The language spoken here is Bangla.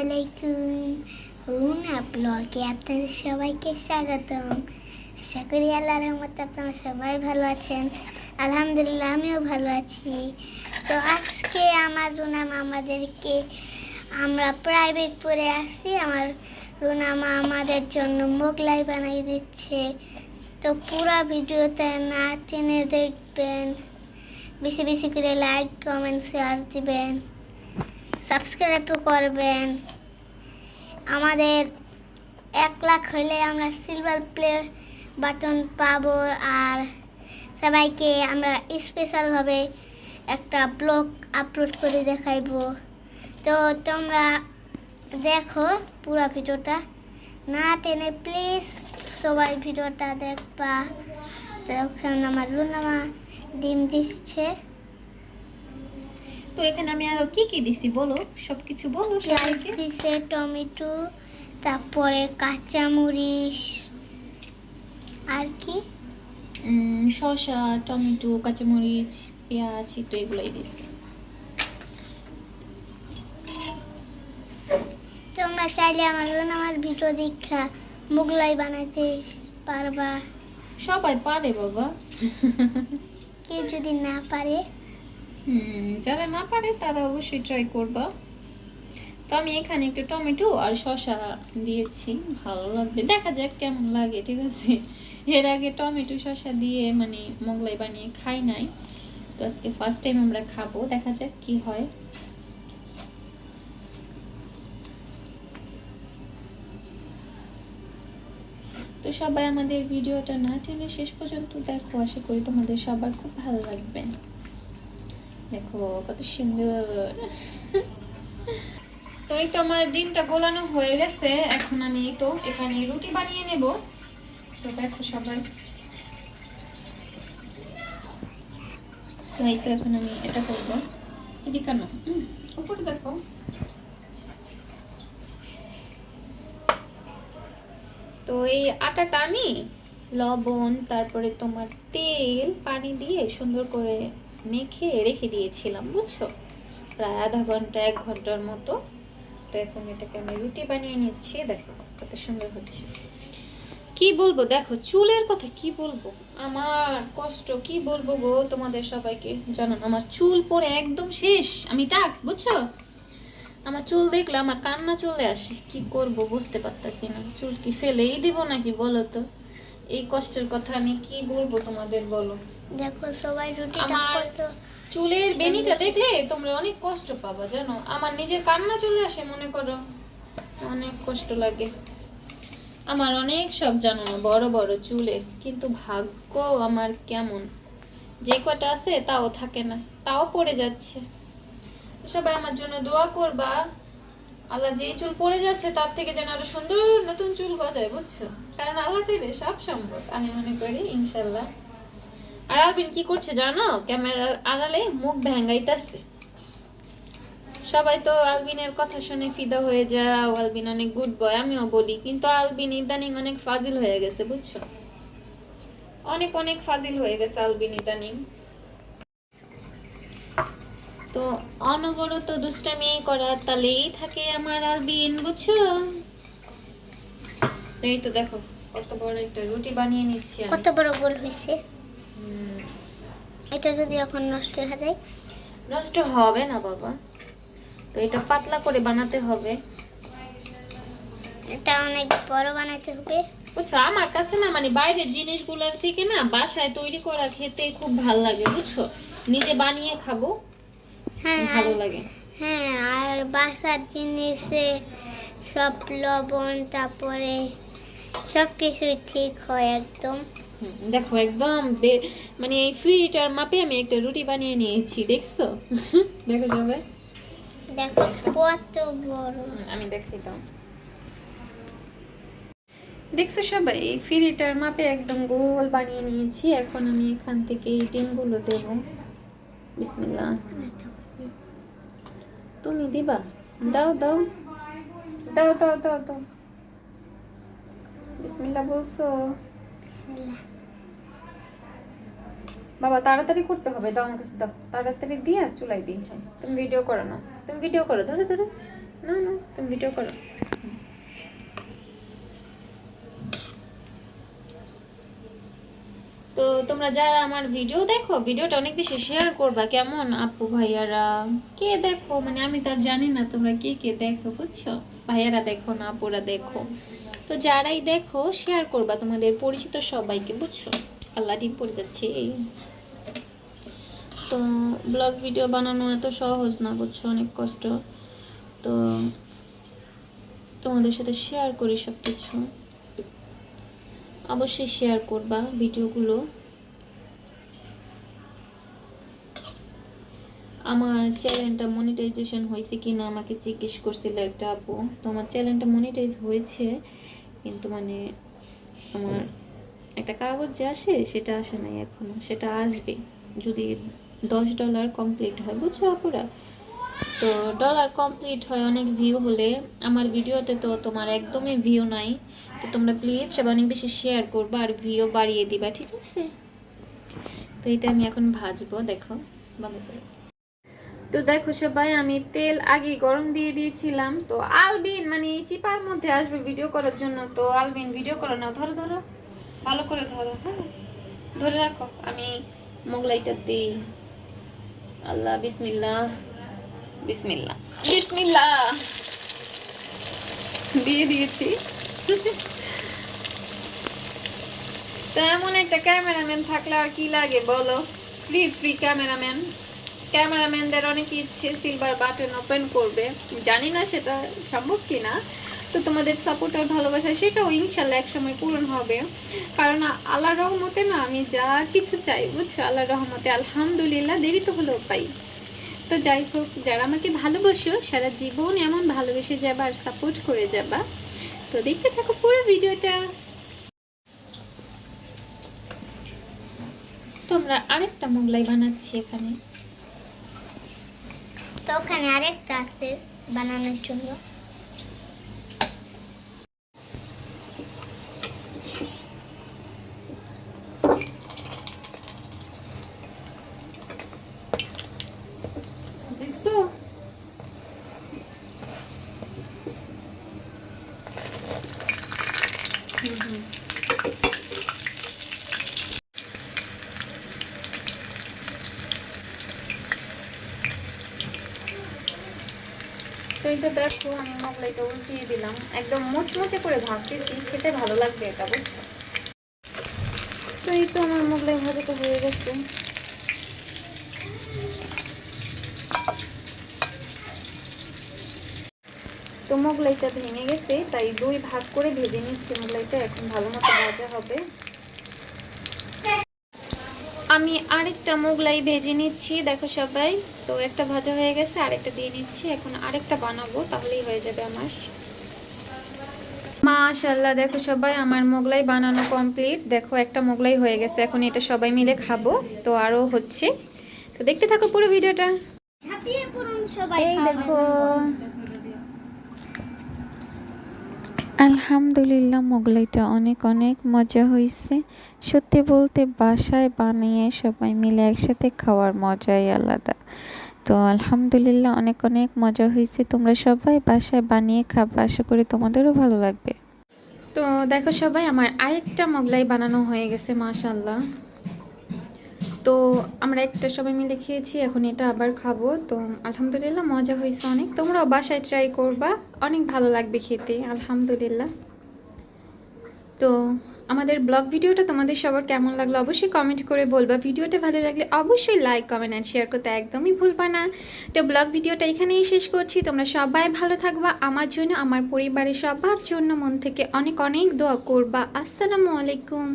আলাইকুম। রুনা ব্লগে আপনাদের সবাইকে স্বাগতম। আশা করি আল্লাহর আপনারা সবাই ভালো আছেন। আলহামদুলিল্লাহ, আমিও ভালো আছি। তো আজকে আমার রুনা মা আমাদেরকে আমরা প্রাইভেট পড়ে আসি আমার রুনা মা আমাদের জন্য মোগলাই বানিয়ে দিচ্ছে। তো পুরো ভিডিওতে না টেনে দেখবেন। বেশি বেশি করে লাইক কমেন্ট শেয়ার দিবেন। সাবস্ক্রাইবও করবেন। আমাদের এক লাখ হলে আমরা সিলভার প্লে বাটন পাবো আর সবাইকে আমরা স্পেশালভাবে একটা ব্লগ আপলোড করে দেখাইবো। তো তোমরা দেখো পুরো ভিডিওটা। না টেনে প্লিজ সবাই ভিডিওটা দেখবা। তো এখন আমার রুনামা ডিম দিচ্ছে। তো এখানে আমি আরও কি কি দিছি বলো? সবকিছু বলো পেঁয়াজ সবাইকে দিছে টমেটো তারপরে কাঁচামরিচ আর কি? শসা টমেটো কাঁচামরিচ পেঁয়াজ তো এগুলোই দিছি। তোমরা চাইলে আমার জন্য আমার ভিডিও দীক্ষা মুগলাই বানাতে পারবা। সবাই পারে বাবা। কেউ যদি না পারে। যারা না পারে তারা অবশ্যই ট্রাই করবা। তো আমি এখানে একটু টমেটো আর শসা দিয়েছি, ভালো লাগবে। দেখা যাক কেমন লাগে, ঠিক আছে? এর আগে টমেটো, শসা দিয়ে মানে মোগলাই বানিয়ে খাই নাই। তো আজকে ফার্স্ট টাইম আমরা খাব, দেখা যাক কি হয়। তো সবাই আমাদের ভিডিওটা না টেনে শেষ পর্যন্ত দেখো, আশা করি তোমাদের সবার খুব ভালো লাগবে। দেখো, কত সুন্দর। তো এই তো আমার ডিমটা গোলানো হয়ে গেছে। এখন আমি তো এখানে রুটি বানিয়ে নেব। তো দেখো সবাই। তো তো এখন আমি এটা করব। এদিকে কেন উপরে দেখো। তো এই আটাটা আমি লবণ, তারপরে তোমার তেল, পানি দিয়ে সুন্দর করে মেখে রেখে দিয়েছিলাম, বুঝছ? প্রায় আধা ঘণ্টা, এক ঘণ্টার মতো। তো এখন এটাকে আমি রুটি বানিয়ে নিচ্ছি, দেখো কত সুন্দর হচ্ছে। কি বলব, দেখো, চুলের কথা কি বলব? আমার কষ্ট, কি বলব গো তোমাদের সবাইকে? জানো, আমার চুল পরে একদম শেষ, আমি টাক, বুঝছ? আমার চুল দেখলে, আমার কান্না চলে আসে, কি করব বুঝতে পারতাছি না। চুল কি ফেলেই দিব নাকি বলো তো? এই কষ্টের কথা আমি কি বলব তোমাদের, বলো? দেখো সবাই আমার- কত চুলের বেনিটা দেখলে তোমরা অনেক কষ্ট পাবা জানো? আমার নিজের কান্না চলে আসে মনে করো। অনেক কষ্ট লাগে। আমার অনেক শখ জানো না বড় বড় চুলের কিন্তু ভাগ্য আমার কেমন? যে কটা আছে তাও থাকে না তাও পড়ে যাচ্ছে। সবাই আমার জন্য দোয়া করবা। আল্লাহ যেই চুল পড়ে যাচ্ছে তার থেকে যেন আরও সুন্দর নতুন চুল গজায় বুঝছ? কারণ আল্লাহ চাইলে সব সম্ভব আমি মনে করি ইনশাল্লাহ। আর কি করছে জানো? ক্যামেরার আড়ালে মুখ ভ্যাঙ্গাইতেছে সবাই তো আলবিনের কথা শুনে ফিদা হয়ে যাও, আলবিন অনেক গুড বয় আমিও বলি। কিন্তু আলবিন ইদানিং অনেক ফাজিল হয়ে গেছে, বুঝছ? অনেক অনেক ফাজিল হয়ে গেছে আলবিন ইদানিং। তো অনবরত দুষ্টামি করা তালেই থাকে আমার আলবিন, বুঝছ? এই তো দেখো, কত বড় একটা রুটি বানিয়ে নিচ্ছি কত বড় গোল হয়েছে। এটা যদি এখন নষ্ট হয়ে যায়? নষ্ট হবে না বাবা। তো এটা পাতলা করে বানাতে হবে। এটা অনেক বড় বানাতে হবে। বুঝছ আমার কাছে না মানে বাইরের জিনিসগুলোর থেকে না বাসায় তৈরি করা খেতে খুব ভালো লাগে বুঝছ? নিজে বানিয়ে খাব হ্যাঁ ভালো লাগে। হ্যাঁ আর বাসার জিনিসে সব লবণ তারপরে সব কিছুই ঠিক হয় একদম। দেখো একদম মানে এই ফ্রিটার মাপে আমি একটা রুটি বানিয়ে নিয়েছি দেখছ? দেখো সবাই দেখো কত বড়। আমি দেখাই দাও। দেখছ সবাই এই ফ্রিটার মাপে একদম গোল বানিয়ে নিয়েছি এখন আমি এখান থেকে এই ডিমগুলো দেবো। বিসমিল্লাহ। তুমি দিবা? দাও দাও। দাও দাও দাও দাও। বিসমিল্লাহ বলছো। বাবা, তাড়াতাড়ি করতে হবে। দাও আমার কাছে দাও। তাড়াতাড়ি দিয়ে চুলাই দিই তুমি ভিডিও করো না। তুমি ভিডিও করো। ধরে ধরে। না না, তুমি ভিডিও করো। তো তোমরা যারা আমার ভিডিও দেখো ভিডিওটা অনেক বেশি শেয়ার করবা। কেমন আপু ভাইয়ারা? কে দেখো? মানে আমি তো জানি না তোমরা কে কে দেখো, বুঝছ? ভাইয়ারা দেখো না, আপুরা দেখো। তো যারাই দেখো শেয়ার করবা তোমাদের পরিচিত সবাইকে, বুঝছ? আল্লাহ ডিম পড়ে যাচ্ছে এই। তো ব্লগ ভিডিও বানানো এত সহজ না, বুঝছ? অনেক কষ্ট। তো তোমাদের সাথে শেয়ার করি সব কিছু অবশ্যই শেয়ার করবা ভিডিওগুলো। আমার চ্যানেলটা মনিটাইজেশন হয়েছে কি না আমাকে জিজ্ঞেস করছিল একটা আপু। তো আমার চ্যানেলটা মনিটাইজ হয়েছে, কিন্তু মানে আমার একটা কাগজ যে আসে সেটা আসে নাই এখনও, সেটা আসবে। যদি দশ ডলার কমপ্লিট হয়, বুঝছ আপুরা? তো ডলার কমপ্লিট হয় অনেক ভিউ হলে, আমার ভিডিওতে তো তোমার একদমই ভিউ নাই। তো তোমরা প্লিজ সবাই অনেক বেশি শেয়ার করবা আর ভিউ বাড়িয়ে দিবা, ঠিক আছে? তো এটা আমি এখন ভাজবো, দেখো, বন্ধ করে। তো দেখো সবাই, আমি তেল আগে গরম দিয়ে দিয়েছিলাম। তো আলবিন মানে চিপার মধ্যে আসবে ভিডিও করার জন্য, তো আলবিন ভিডিও করো নাও, ধরো ধরো। ভালো করে ধরো হ্যাঁ? ধরে রাখো, আমি মোগলাইটা দিই। আল্লাহ বিসমিল্লা বিসমিল্লা বিসমিল্লা দিয়ে দিয়েছি। তো এমন একটা ক্যামেরাম্যান থাকলে আর কি লাগে বলো? Free free cameraman. ক্যামেরাম্যানদের অনেক ইচ্ছে সিলভার বাটন ওপেন করবে। জানি না সেটা সম্ভব কি না তো তোমাদের সাপোর্ট আর ভালোবাসা সেটাও ইনশাল্লাহ একসময় পূরণ হবে। কারণ আল্লাহ রহমতে না আমি যা কিছু চাই, বুঝছ? আল্লাহ রহমতে আলহামদুলিল্লাহ দেরি তো হলেও পাই। তো যাই হোক, যারা আমাকে ভালোবাসো, সারা জীবন এমন ভালোবেসে যাবা আর সাপোর্ট করে যাবা। তো দেখতে থাকো পুরো ভিডিওটা। তোমরা আরেকটা মোগলাই বানাচ্ছি এখানে। তো ওখানে আরেকটা আছে বানানোর জন্য দেখছ তো এটা দেখো, আমি মোগলাইটা উল্টিয়ে দিলাম। একদম মুচমুচে করে ভাজতেছি, খেতে ভালো লাগবে এটা, বুঝছ? তো এই তো আমার মোগলাই ভাজাটা হয়ে গেছে। তো মোগলাইটা ভেঙে গেছে, তাই দুই ভাগ করে ভেজে নিচ্ছি। মোগলাইটা এখন ভালো মতো ভাজা হবে। আমি আরেকটা মোগলাই ভেজে নিচ্ছি দেখো সবাই। তো একটা ভাজা হয়ে গেছে আরেকটা দিয়ে নিচ্ছি। এখন আরেকটা বানাবো তাহলেই হয়ে যাবে আমার। মাশাল্লাহ দেখো সবাই আমার মোগলাই বানানো কমপ্লিট। দেখো একটা মোগলাই হয়ে গেছে এখন এটা সবাই মিলে খাব। তো আরও হচ্ছে। তো দেখতে থাকো পুরো ভিডিওটা। সবাই এই দেখো। আলহামদুলিল্লাহ, মোগলাইটা অনেক অনেক মজা হয়েছে সত্যি বলতে বাসায় বানিয়ে সবাই মিলে একসাথে খাওয়ার মজাই আলাদা। তো আলহামদুলিল্লাহ অনেক অনেক মজা হয়েছে তোমরা সবাই বাসায় বানিয়ে খাব, আশা করি তোমাদেরও ভালো লাগবে। তো দেখো সবাই, আমার আরেকটা মোগলাই বানানো হয়ে গেছে মাশাল্লাহ তো আমরা একটা সবাই মিলে খেয়েছি, এখন এটা আবার খাব। তো আলহামদুলিল্লাহ মজা হয়েছে অনেক। তোমরাও বাসায় ট্রাই করবা, অনেক ভালো লাগবে খেতে, আলহামদুলিল্লাহ। তো আমাদের ব্লগ ভিডিওটা তোমাদের সবার কেমন লাগল অবশ্যই কমেন্ট করে বলবা। ভিডিওটা ভালো লাগলে অবশ্যই লাইক কমেন্ট অ্যান্ড শেয়ার করতে একদমই ভুলবা না। তো ব্লগ ভিডিওটা এখানেই শেষ করছি। তোমরা সবাই ভালো থাকবা। আমার জন্য, আমার পরিবারের সবার জন্য মন থেকে অনেক অনেক দোয়া করবা। আসসালামু আলাইকুম।